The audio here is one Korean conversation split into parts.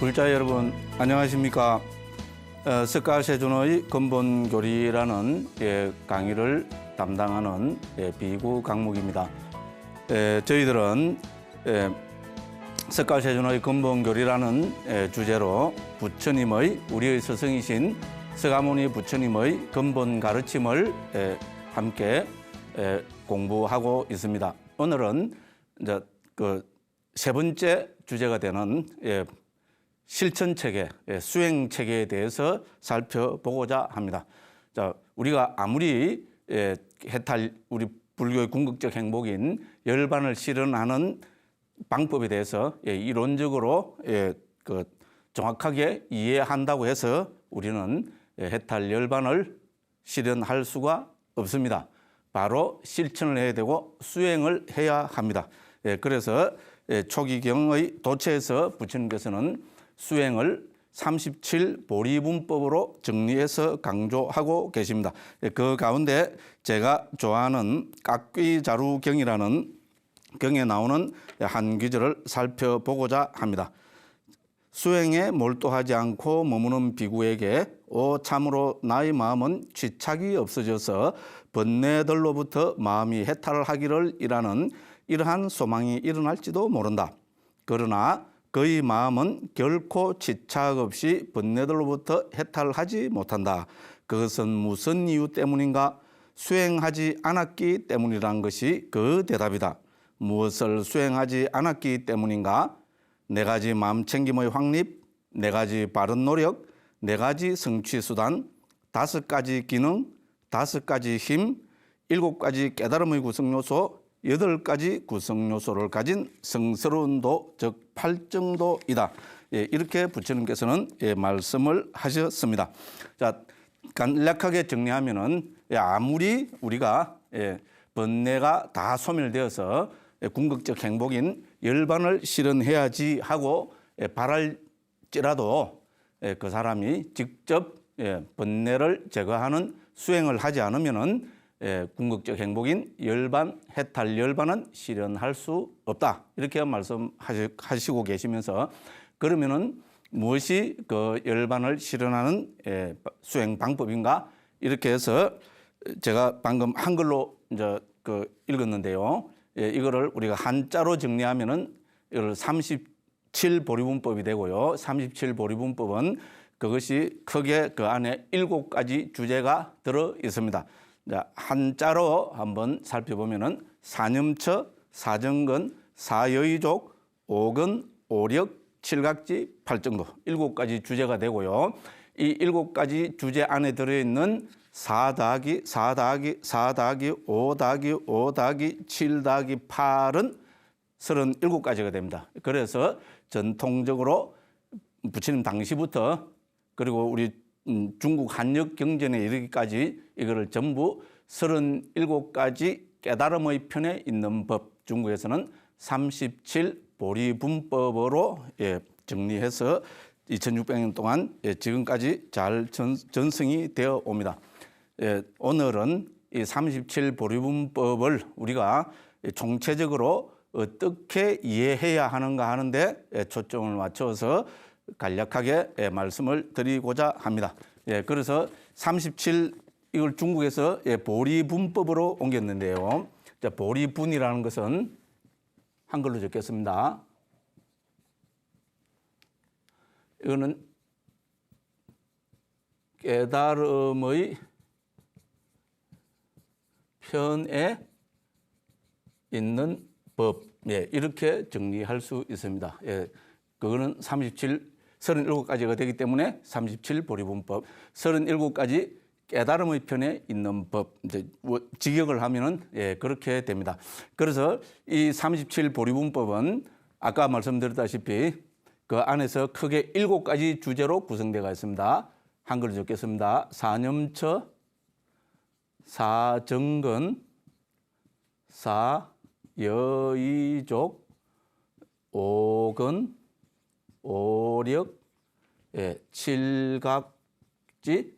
불자 여러분 안녕하십니까? 어, 석가세준의 근본 교리라는 예, 강의를 담당하는 예, 비구 강목입니다. 예, 저희들은 예, 석가세준의 근본 교리라는 예, 주제로 부처님의 우리의 스승이신 서가모니 부처님의 근본 가르침을 예, 함께 예, 공부하고 있습니다. 오늘은 이제 그 세 번째 주제가 되는 예, 실천 체계, 예, 수행 체계에 대해서 살펴보고자 합니다. 자, 우리가 아무리 예, 해탈 우리 불교의 궁극적 행복인 열반을 실현하는 방법에 대해서 예, 이론적으로 예, 그 정확하게 이해한다고 해서 우리는 예, 해탈 열반을 실현할 수가 없습니다. 바로 실천을 해야 되고 수행을 해야 합니다. 예, 그래서 예, 초기경의 도체에서 부처님께서는 수행을 37 보리분법으로 정리해서 강조하고 계십니다. 예, 그 가운데 제가 좋아하는 깍귀자루경이라는 경에 나오는 한 귀절을 살펴보고자 합니다. 수행에 몰두하지 않고 머무는 비구에게 오 참으로 나의 마음은 취착이 없어져서 번뇌들로부터 마음이 해탈하기를 이라는 이러한 소망이 일어날지도 모른다. 그러나 그의 마음은 결코 지착 없이 번뇌들로부터 해탈하지 못한다. 그것은 무슨 이유 때문인가? 수행하지 않았기 때문이란 것이 그 대답이다. 무엇을 수행하지 않았기 때문인가? 네 가지 마음 챙김의 확립, 네 가지 바른 노력, 네 가지 성취 수단, 다섯 가지 기능, 다섯 가지 힘, 일곱 가지 깨달음의 구성 요소, 여덟 가지 구성 요소를 가진 성스러운 도 즉 팔정도이다. 예, 이렇게 부처님께서는 예, 말씀을 하셨습니다. 자, 간략하게 정리하면은 예, 아무리 우리가 예, 번뇌가 다 소멸되어서 예, 궁극적 행복인 열반을 실현해야지 하고 예, 바랄지라도 예, 그 사람이 직접 예, 번뇌를 제거하는 수행을 하지 않으면은 예, 궁극적 행복인 열반 해탈 열반은 실현할 수 없다 이렇게 말씀하시고 계시면서 그러면은 무엇이 그 열반을 실현하는 예, 수행 방법인가 이렇게 해서 제가 방금 한글로 이제 그 읽었는데요. 예, 이거를 우리가 한자로 정리하면은 이걸 37 보리분법이 되고요. 37 보리분법은 그것이 크게 그 안에 일곱 가지 주제가 들어 있습니다. 자, 한자로 한번 살펴보면은 사념처, 사정근, 사여의족, 오근, 오력, 칠각지, 팔정도 일곱 가지 주제가 되고요. 이 일곱 가지 주제 안에 들어있는 사 더하기 사 더하기 사 더하기 오 더하기 오 더하기 칠 더하기 팔은 서른일곱 가지가 됩니다. 그래서 전통적으로 부처님 당시부터 그리고 우리 음, 중국 한역 경전에 이르기까지 이거를 전부 37가지 깨달음의 편에 있는 법 중국에서는 37 보리분법으로 예, 정리해서 2600년 동안 예, 지금까지 잘 전, 전승이 되어 옵니다. 예, 오늘은 이 37 보리분법을 우리가 총체적으로 어떻게 이해해야 하는가 하는데 예, 초점을 맞춰서 간략하게 예, 말씀을 드리고자 합니다. 예, 그래서 37 이걸 중국에서 예, 보리분법으로 옮겼는데요. 자, 보리분이라는 것은 한글로 적겠습니다. 이거는 깨달음의 편에 있는 법. 예, 이렇게 정리할 수 있습니다. 예, 그거는 37, 37가지가 되기 때문에 37 보리분법, 37가지 깨달음의 편에 있는 법, 이제 직역을 하면은 예, 그렇게 됩니다. 그래서 이 37 보리분법은 아까 말씀드렸다시피 그 안에서 크게 일곱 가지 주제로 구성되어 있습니다. 한글로 적겠습니다. 사념처, 사정근, 사여의족, 오근, 오력, 예, 칠각지,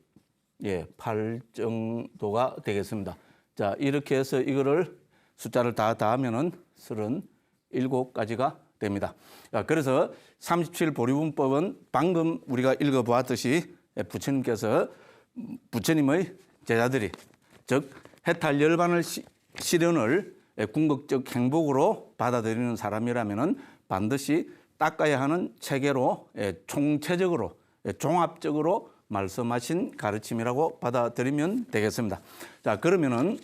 예, 8 정도가 되겠습니다. 자, 이렇게 해서 이거를 숫자를 다 더하면은 37가지가 됩니다. 자, 그래서 37 보리분법은 방금 우리가 읽어보았듯이 부처님께서 부처님의 제자들이 즉 해탈 열반을 시, 실현을 궁극적 행복으로 받아들이는 사람이라면은 반드시 닦아야 하는 체계로 예, 총체적으로 예, 종합적으로 말씀하신 가르침이라고 받아들이면 되겠습니다. 자 그러면은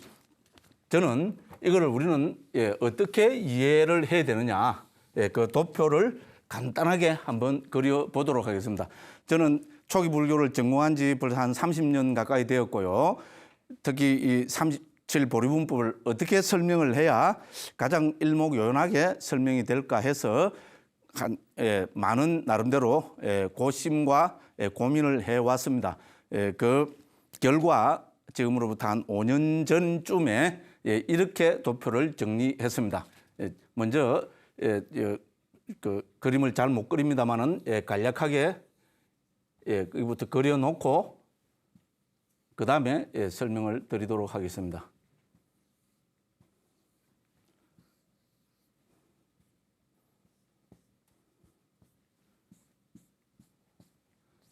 저는 이거를 우리는 예, 어떻게 이해를 해야 되느냐 예, 그 도표를 간단하게 한번 그려 보도록 하겠습니다. 저는 초기 불교를 전공한 지 벌써 한 30년 가까이 되었고요. 특히 이 37 보리분법을 어떻게 설명을 해야 가장 일목요연하게 설명이 될까 해서 한, 예, 많은 나름대로 예, 고심과 예, 고민을 해왔습니다. 예, 그 결과 지금으로부터 한 5년 전쯤에 예, 이렇게 도표를 정리했습니다. 예, 먼저 예, 예, 그 그림을 잘 못 그립니다만은 예, 간략하게 예, 이부터 그려놓고 그 다음에 예, 설명을 드리도록 하겠습니다.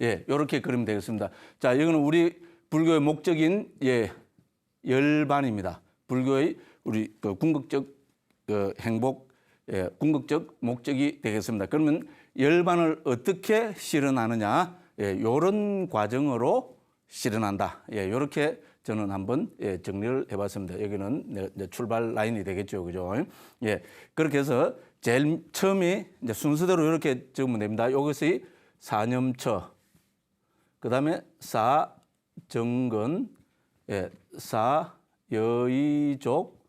예, 이렇게 그리면 되겠습니다. 자, 이거는 우리 불교의 목적인 예, 열반입니다. 불교의 우리 그 궁극적 그 행복, 예, 궁극적 목적이 되겠습니다. 그러면 열반을 어떻게 실현하느냐, 예, 이런 과정으로 실현한다. 예, 이렇게 저는 한번 예, 정리를 해봤습니다. 여기는 내, 내 출발 라인이 되겠죠, 그죠? 예, 그렇게 해서 제일 처음이 이제 순서대로 이렇게 적으면 됩니다. 이것이 사념처, 그 다음에 사 정근, 예, 사 여의족,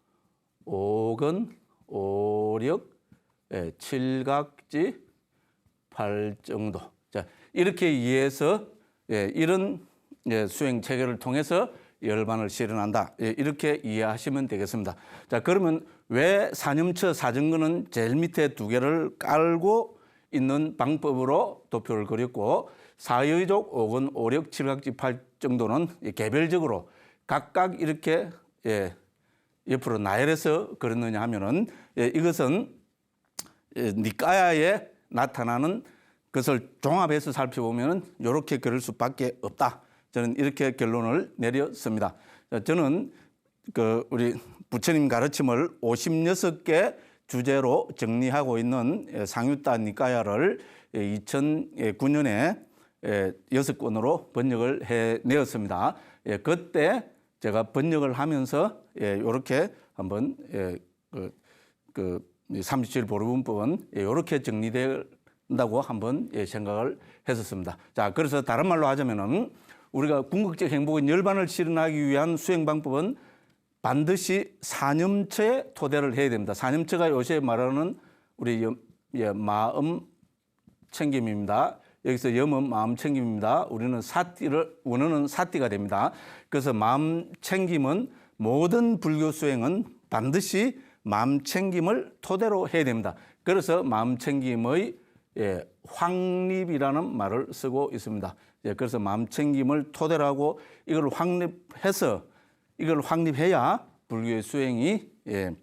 오근, 오력, 예, 칠각지, 팔정도. 자, 이렇게 이해해서 예, 이런 예, 수행 체계를 통해서 열반을 실현한다. 예, 이렇게 이해하시면 되겠습니다. 자, 그러면 왜 사념처 사정근은 제일 밑에 두 개를 깔고 있는 방법으로 도표를 그렸고 사여의족 오근 오력 칠각지 팔 정도는 개별적으로 각각 이렇게 예, 옆으로 나열해서 그렸느냐 하면은 예, 이것은 예, 니까야에 나타나는 것을 종합해서 살펴보면 이렇게 그릴 수밖에 없다. 저는 이렇게 결론을 내렸습니다. 저는 그 우리 부처님 가르침을 56개 주제로 정리하고 있는 상유따 니까야를 2009년에 여섯 권으로 번역을 해내었습니다. 예, 그때 제가 번역을 하면서 이렇게 한번 그, 그 37 보르분법은 이렇게 정리된다고 한번 생각을 했었습니다. 자, 그래서 다른 말로 하자면은 우리가 궁극적 행복의 열반을 실현하기 위한 수행 방법은 반드시 사념처에 토대를 해야 됩니다. 사념처가 요새 말하는 우리 마음 챙김입니다. 여기서 염은 마음 챙김입니다. 우리는 사띠를 원어는 사띠가 됩니다. 그래서 마음 챙김은 모든 불교 수행은 반드시 마음 챙김을 토대로 해야 됩니다. 그래서 마음 챙김의 예, 확립이라는 말을 쓰고 있습니다. 예, 그래서 마음 챙김을 토대로 하고 이걸 확립해서 이걸 확립해야 불교의 수행이 예,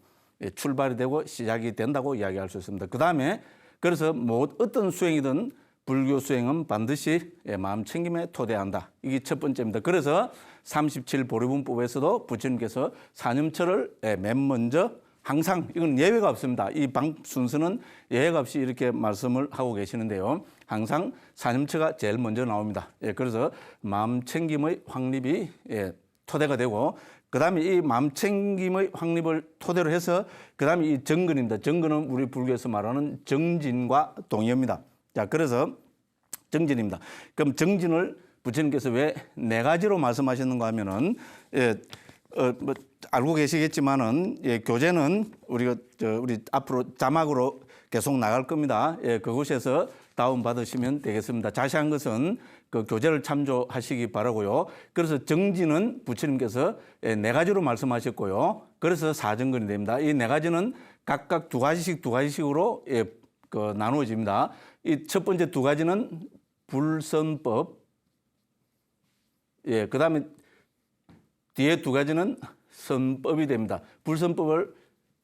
예, 출발이 되고 시작이 된다고 이야기할 수 있습니다. 그 다음에 그래서 뭐 어떤 수행이든 불교 수행은 반드시 예, 마음 챙김에 토대한다. 이게 첫 번째입니다. 그래서 37 보리분법에서도 부처님께서 사념처를 예, 맨 먼저 항상 이건 예외가 없습니다. 이 방 순서는 예외가 없이 이렇게 말씀을 하고 계시는데요. 항상 사념처가 제일 먼저 나옵니다. 예, 그래서 마음 챙김의 확립이 예, 토대가 되고 그다음에 이 마음 챙김의 확립을 토대로 해서 그다음에 이 정근입니다. 정근은 우리 불교에서 말하는 정진과 동의입니다. 자, 그래서 정진입니다. 그럼 정진을 부처님께서 왜 네 가지로 말씀하셨는가 하면은 예, 어, 뭐 알고 계시겠지만은 예, 교재는 우리가 저 우리 앞으로 자막으로 계속 나갈 겁니다. 예, 그곳에서 다운 받으시면 되겠습니다. 자세한 것은 그 교재를 참조하시기 바라고요. 그래서 정지는 부처님께서 예, 네 가지로 말씀하셨고요. 그래서 사정근이 됩니다. 이 네 가지는 각각 두 가지씩 두 가지씩으로 예, 그 나누어집니다. 이 첫 번째 두 가지는 불선법, 예, 그 다음에 뒤에 두 가지는 선법이 됩니다. 불선법을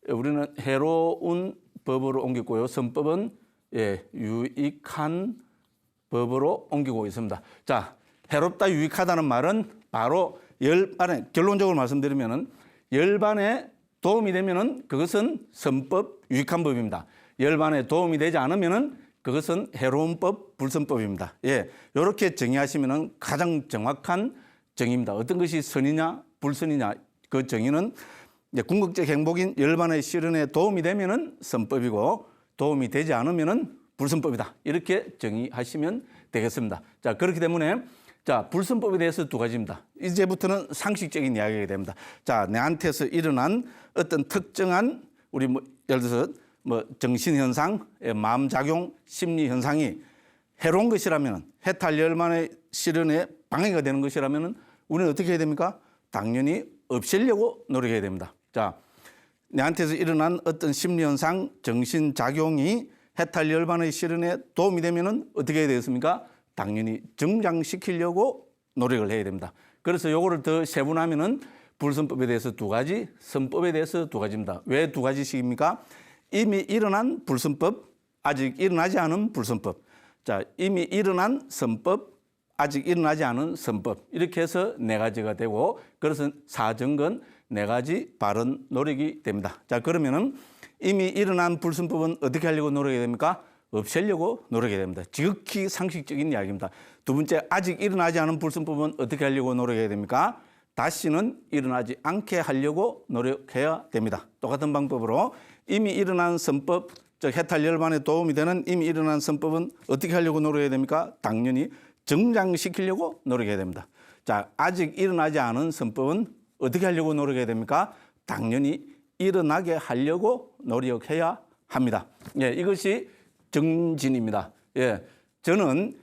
우리는 해로운 법으로 옮겼고요. 선법은 예, 유익한 법으로 옮기고 있습니다. 자, 해롭다 유익하다는 말은 바로 열반에 결론적으로 말씀드리면은 열반에 도움이 되면은 그것은 선법 유익한 법입니다. 열반에 도움이 되지 않으면은 그것은 해로운 법 불선법입니다. 예. 이렇게 정의하시면은 가장 정확한 정의입니다. 어떤 것이 선이냐 불선이냐 그 정의는 궁극적 행복인 열반의 실현에 도움이 되면은 선법이고 도움이 되지 않으면은 불선법이다. 이렇게 정의하시면 되겠습니다. 자, 그렇기 때문에 자, 불선법에 대해서 두 가지입니다. 이제부터는 상식적인 이야기가 됩니다. 자, 내한테서 일어난 어떤 특정한 우리 뭐 예를 들어서 뭐 정신 현상, 예, 마음 작용, 심리 현상이 해로운 것이라면 해탈 열만의 실현에 방해가 되는 것이라면 우리는 어떻게 해야 됩니까? 당연히 없애려고 노력해야 됩니다. 자, 내한테서 일어난 어떤 심리 현상, 정신 작용이 해탈 열반의 실현에 도움이 되면은 어떻게 해야 되겠습니까? 당연히 정장시키려고 노력을 해야 됩니다. 그래서 요거를 더 세분하면은 불선법에 대해서 두 가지, 선법에 대해서 두 가지입니다. 왜 두 가지씩입니까? 이미 일어난 불선법, 아직 일어나지 않은 불선법. 자, 이미 일어난 선법, 아직 일어나지 않은 선법. 이렇게 해서 네 가지가 되고, 그래서 사정건 네 가지 바른 노력이 됩니다. 자, 그러면은 이미 일어난 불선법은 어떻게 하려고 노력해야 됩니까? 없애려고 노력해야 됩니다. 지극히 상식적인 이야기입니다. 두 번째, 아직 일어나지 않은 불선법은 어떻게 하려고 노력해야 됩니까? 다시는 일어나지 않게 하려고 노력해야 됩니다. 똑같은 방법으로 이미 일어난 선법, 즉 해탈 열반에 도움이 되는 이미 일어난 선법은 어떻게 하려고 노력해야 됩니까? 당연히 정장시키려고 노력해야 됩니다. 자, 아직 일어나지 않은 선법은 어떻게 하려고 노력해야 됩니까? 당연히 일어나게 하려고 노력해야 합니다. 예, 이것이 정진입니다. 예, 저는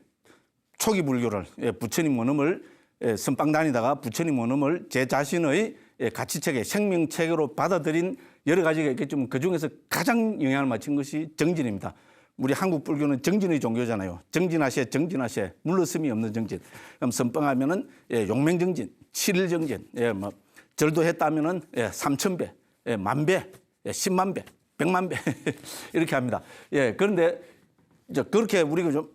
초기 불교를 예, 부처님 원음을 예, 선방 다니다가 부처님 원음을 제 자신의 예, 가치체계, 생명체계로 받아들인 여러 가지가 있겠지만 그 중에서 가장 영향을 미친 것이 정진입니다. 우리 한국 불교는 정진의 종교잖아요. 정진하시에 정진하시에 물러섬이 없는 정진. 그럼 선방하면은 예, 용맹정진, 칠일정진, 예, 뭐 절도 했다면은 예, 삼천 배, 예, 만 배, 예, 십만 배, 백만 배 이렇게 합니다. 예, 그런데 이제 그렇게 우리가 좀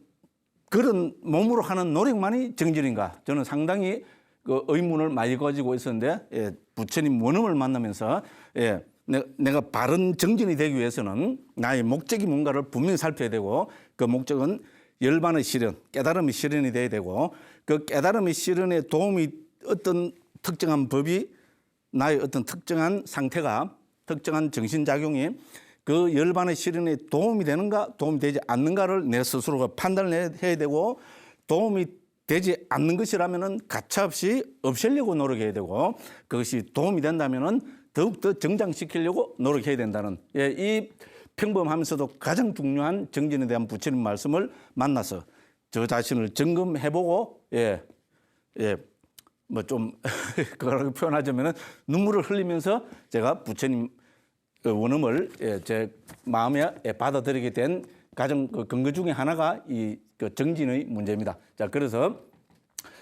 그런 몸으로 하는 노력만이 정진인가? 저는 상당히 그 의문을 많이 가지고 있었는데 예, 부처님 원음을 만나면서 예, 내- 내가 바른 정진이 되기 위해서는 나의 목적이 뭔가를 분명히 살펴야 되고 그 목적은 열반의 실현, 깨달음의 실현이 돼야 되고 그 깨달음의 실현에 도움이 어떤 특정한 법이 나의 어떤 특정한 상태가 특정한 정신작용이 그 열반의 실현에 도움이 되는가 도움이 되지 않는가를 내 스스로가 판단을 해- 해야 되고 도움이 되지 않는 것이라면은 가차없이 없애려고 노력해야 되고 그것이 도움이 된다면은 더욱더 정장시키려고 노력해야 된다는 예, 이 평범하면서도 가장 중요한 정진에 대한 부처님 말씀을 만나서 저 자신을 점검해보고 예, 예, 뭐 좀 그렇게 표현하자면은 눈물을 흘리면서 제가 부처님 그 원음을 예, 제 마음에 예, 받아들이게 된 가장 그 근거 중에 하나가 이 그 정진의 문제입니다. 자, 그래서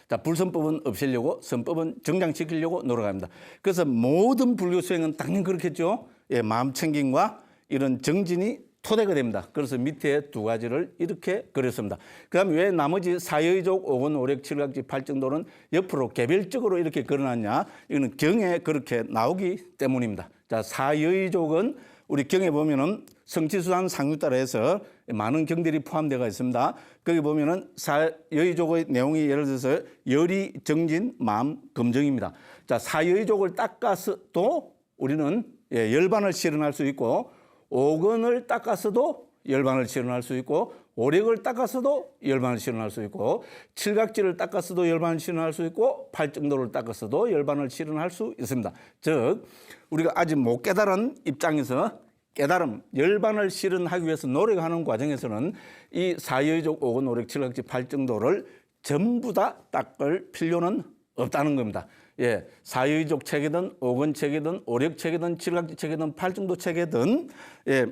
자, 불선법은 없애려고 선법은 정장시키려고 노력합니다. 그래서 모든 불교 수행은 당연히 그렇겠죠. 예, 마음 챙김과 이런 정진이 토대가 됩니다. 그래서 밑에 두 가지를 이렇게 그렸습니다. 그 다음 왜 나머지 사여의족, 오건, 오력, 칠각지, 팔정도는 옆으로 개별적으로 이렇게 그려놨냐? 이거는 경에 그렇게 나오기 때문입니다. 자, 사여의족은 우리 경에 보면은 성취수단 상류따라 해서 많은 경들이 포함되어 있습니다. 거기 보면은 사 여의족의 내용이 예를 들어서 열이, 정진, 마음, 검정입니다. 자, 사여의족을 닦아서도 우리는 예, 열반을 실현할 수 있고 오건을 닦아서도 열반을 실현할 수 있고 오력을 닦아서도 열반을 실현할 수 있고 칠각지를 닦아서도 열반을 실현할 수 있고 팔정도를 닦아서도 열반을 실현할 수 있습니다. 즉 우리가 아직 못 깨달은 입장에서 깨달음, 열반을 실현하기 위해서 노력하는 과정에서는 이 사여의족 오건 오력 칠각지 팔정도를 전부 다 닦을 필요는 없다는 겁니다. 예, 사유의족 책이든 오건 책이든 오력 책이든 칠각지 책이든 팔정도 책이든 예,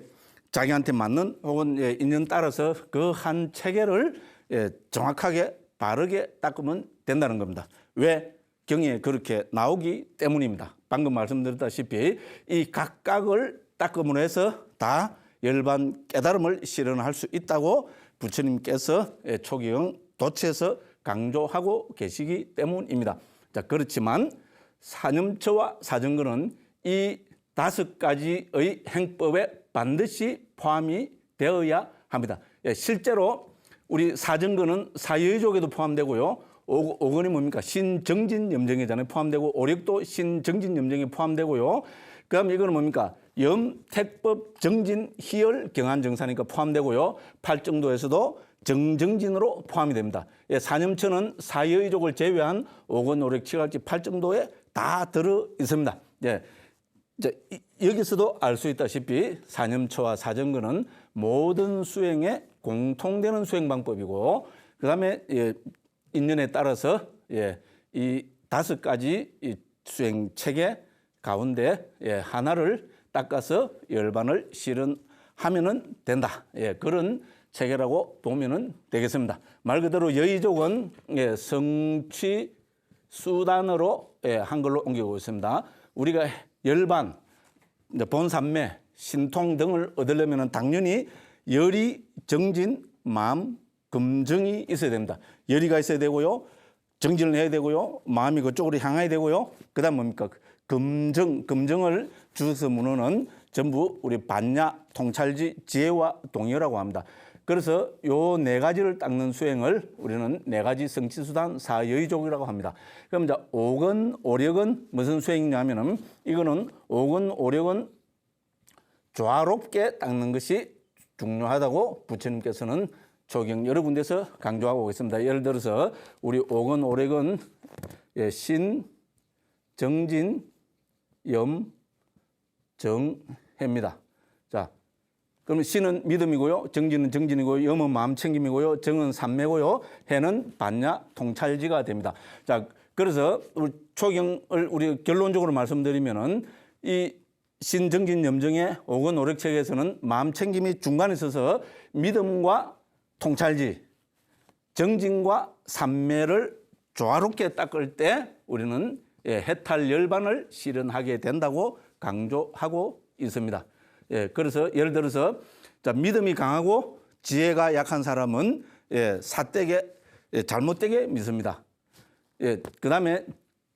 자기한테 맞는 혹은 예, 인연 따라서 그 한 체계를 예, 정확하게 바르게 닦으면 된다는 겁니다. 왜 경에 그렇게 나오기 때문입니다. 방금 말씀드렸다시피 이 각각을 닦음으로 해서 다 열반 깨달음을 실현할 수 있다고 부처님께서 예, 초기형 도체에서 강조하고 계시기 때문입니다. 자, 그렇지만 사념처와 사정근은 이 다섯 가지의 행법에 반드시 포함이 되어야 합니다. 예, 실제로 우리 사정근은 사여족에도 포함되고요. 오- 오건이 뭡니까? 신정진 염정회전에 포함되고 오력도 신정진 염정에 포함되고요. 그다음 이거는 뭡니까? 염 택법 정진 희열 경안정사니까 포함되고요. 팔정도에서도 정정진으로 포함이 됩니다. 예, 사념처는 사여의족을 제외한 오건 오력 칠각지 팔정도에 다 들어 있습니다. 예. 이제 이- 여기서도 알 수 있다시피 사념처와 사정근은 모든 수행에 공통되는 수행 방법이고 그다음에 예, 인연에 따라서 예, 이 다섯 가지 이 수행 체계 가운데 예, 하나를 닦아서 열반을 실현하면은 된다. 예, 그런 체계라고 보면은 되겠습니다. 말 그대로 여의족은 예, 성취 수단으로 예, 한글로 옮기고 있습니다. 우리가 열반, 이제 본산매, 신통 등을 얻으려면 당연히 열이 정진, 마음, 금정이 있어야 됩니다. 열이가 있어야 되고요. 정진을 해야 되고요. 마음이 그쪽으로 향해야 되고요. 그 다음 뭡니까? 금정, 금정을 주서 문호는 전부 우리 반야, 통찰지, 지혜와 동의라고 합니다. 그래서 요 네 가지를 닦는 수행을 우리는 네 가지 성취수단 사여의족이라고 합니다. 그럼 이제 오건, 오력은 무슨 수행이냐면은 이거는 오건, 오력은 조화롭게 닦는 것이 중요하다고 부처님께서는 조경 여러 군데서 강조하고 있습니다. 예를 들어서 우리 오건 오력은 예, 신, 정진, 염, 정해입니다. 자, 그러면 신은 믿음이고요, 정진은 정진이고요, 염은 마음 챙김이고요, 정은 삼매고요, 해는 반야 통찰지가 됩니다. 자, 그래서 초경을 우리 결론적으로 말씀드리면은 이 신정진 염정의 오건 오력책에서는 마음 챙김이 중간에 있어서 믿음과 통찰지, 정진과 삼매를 조화롭게 닦을 때 우리는 예, 해탈 열반을 실현하게 된다고 강조하고 있습니다. 예, 그래서 예를 들어서 자, 믿음이 강하고 지혜가 약한 사람은 예, 사대게 예, 잘못되게 믿습니다. 예, 그다음에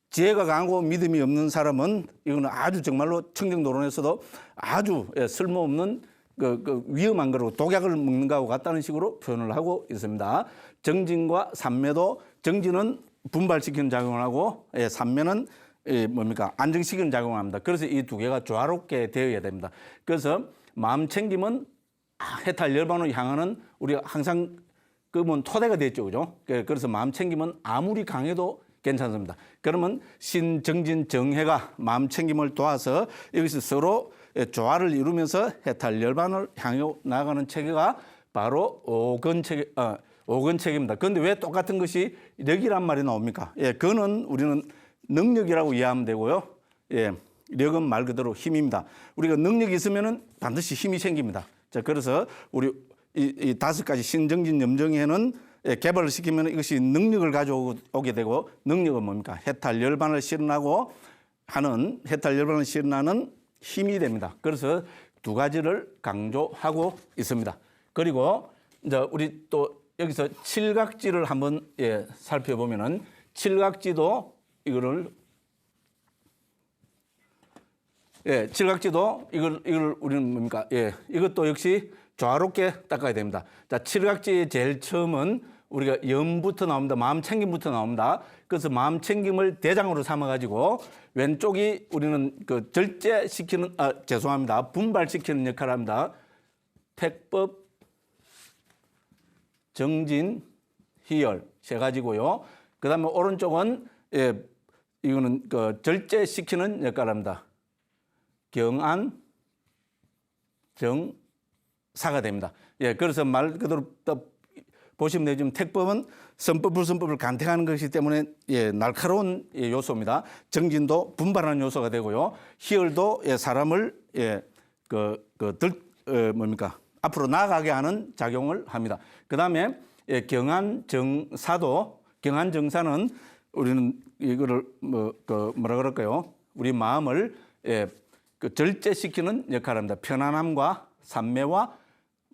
지혜가 강하고 믿음이 없는 사람은 이거는 아주 정말로 청정도론에서도 아주 예, 쓸모없는 그, 그 위험한 거로 독약을 먹는 거하고 같다는 식으로 표현을 하고 있습니다. 정진과 삼매도 정진은 분발시키는 작용을 하고 예, 삼매는 예, 뭡니까 안정시키는 작용을 합니다. 그래서 이 두 개가 조화롭게 되어야 됩니다. 그래서 마음 챙김은 아, 해탈 열반으로 향하는 우리가 항상 그뭐 토대가 됐죠, 그죠? 그- 그래서 마음 챙김은 아무리 강해도 괜찮습니다. 그러면 신정진 정해가 마음 챙김을 도와서 여기서 서로 조화를 이루면서 해탈 열반을 향해 나가는 체계가 바로 오건 체계, 어, 오건 체계입니다. 그런데 왜 똑같은 것이 력이란 말이 나옵니까? 예, 그거는 우리는 능력이라고 이해하면 되고요. 예, 력은 말 그대로 힘입니다. 우리가 능력이 있으면은 반드시 힘이 생깁니다. 자, 그래서 우리 이, 이 다섯 가지 신정진 염정에는 예, 개발을 시키면 이것이 능력을 가져오게 되고 능력은 뭡니까? 해탈 열반을 실현하고 하는 해탈 열반을 실현하는 힘이 됩니다. 그래서 두 가지를 강조하고 있습니다. 그리고 이제 우리 또 여기서 칠각지를 한번 예, 살펴보면은 칠각지도 이거를 예, 칠각지도 이걸 이걸 우리는 뭡니까? 예, 이것도 역시 조화롭게 닦아야 됩니다. 자, 칠각지의 제일 처음은 우리가 염부터 나옵니다. 마음 챙김부터 나옵니다. 그래서 마음 챙김을 대장으로 삼아 가지고 왼쪽이 우리는 그 절제시키는 아, 죄송합니다. 분발시키는 역할을 합니다. 택법 정진, 희열 세 가지고요. 그 다음에 오른쪽은 예, 이거는 그 절제시키는 역할을 합니다. 경안, 정 사가 됩니다. 예, 그래서 말 그대로 또 보시면 되지만 택법은 선법, 불선법을 간택하는 것이기 때문에 예, 날카로운 예, 요소입니다. 정진도 분발하는 요소가 되고요. 희열도 예, 사람을 예, 그, 그 들, 어, 뭡니까? 앞으로 나아가게 하는 작용을 합니다. 그 다음에 예, 경안정사도 경안정사는 우리는 이거를 뭐, 그 뭐라 그럴까요? 우리 마음을 예, 그 절제시키는 역할을 합니다. 편안함과 삼매와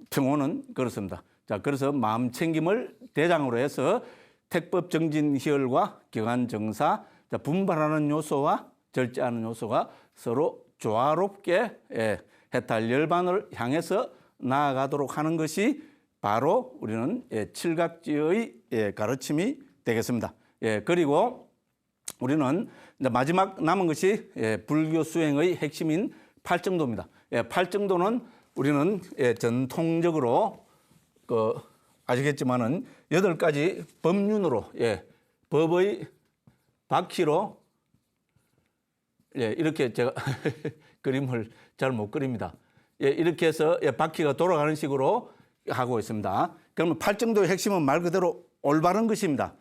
평호는 그렇습니다. 자, 그래서 마음 챙김을 대장으로 해서 택법 정진 희열과 경한 정사, 자, 분발하는 요소와 절제하는 요소가 서로 조화롭게 예, 해탈 열반을 향해서 나아가도록 하는 것이 바로 우리는 예, 칠각지의 예, 가르침이 되겠습니다. 예, 그리고 우리는 마지막 남은 것이 예, 불교 수행의 핵심인 팔정도입니다. 예, 팔정도는 우리는 예, 전통적으로 그 아시겠지만은 여덟 가지 법륜으로 예, 법의 바퀴로 예, 이렇게 제가 그림을 잘 못 그립니다. 예, 이렇게 해서 예, 바퀴가 돌아가는 식으로 하고 있습니다. 그러면 팔정도의 핵심은 말 그대로 올바른 것입니다.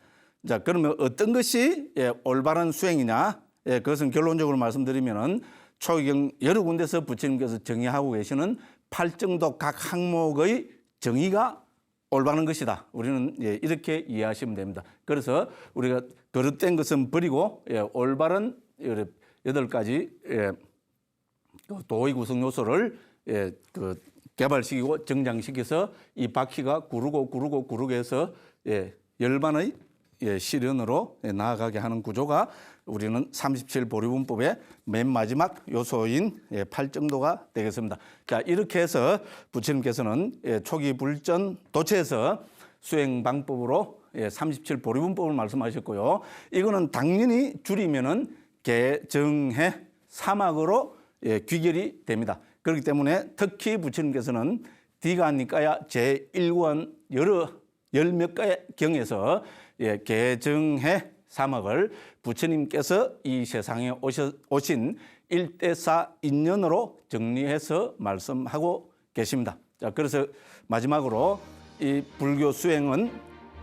자, 그러면 어떤 것이 예, 올바른 수행이냐? 예, 그것은 결론적으로 말씀드리면은 초경 여러 군데서 부처님께서 정의하고 계시는 팔정도 각 항목의 정의가 올바른 것이다. 우리는 예, 이렇게 이해하시면 됩니다. 그래서 우리가 그릇된 것은 버리고 예, 올바른 여덟 가지 예, 그 도의 구성 요소를 예, 그 개발시키고 정장시켜서 이 바퀴가 구르고 구르고 구르게 해서 예, 열반의 예, 실현으로 예, 나아가게 하는 구조가 우리는 37 보리분법의 맨 마지막 요소인 예, 팔정도가 되겠습니다. 자 이렇게 해서 부처님께서는 예, 초기 불전 도체에서 수행 방법으로 예, 37 보리분법을 말씀하셨고요. 이거는 당연히 줄이면은 개정해 사막으로 예, 귀결이 됩니다. 그렇기 때문에 특히 부처님께서는 디가니까야 제1권 여러 열몇 가의 경에서 예, 개정해 사막을 부처님께서 이 세상에 오셔, 오신 일대사 인연으로 정리해서 말씀하고 계십니다. 자, 그래서 마지막으로 이 불교 수행은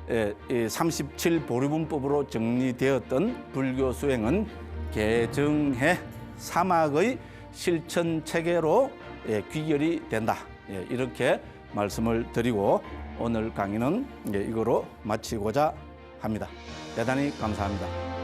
예, 이 37 보리분법으로 정리되었던 불교 수행은 개정해 사막의 실천 체계로 예, 귀결이 된다. 예, 이렇게 말씀을 드리고 오늘 강의는 예, 이거로 마치고자 합니다. 대단히 감사합니다.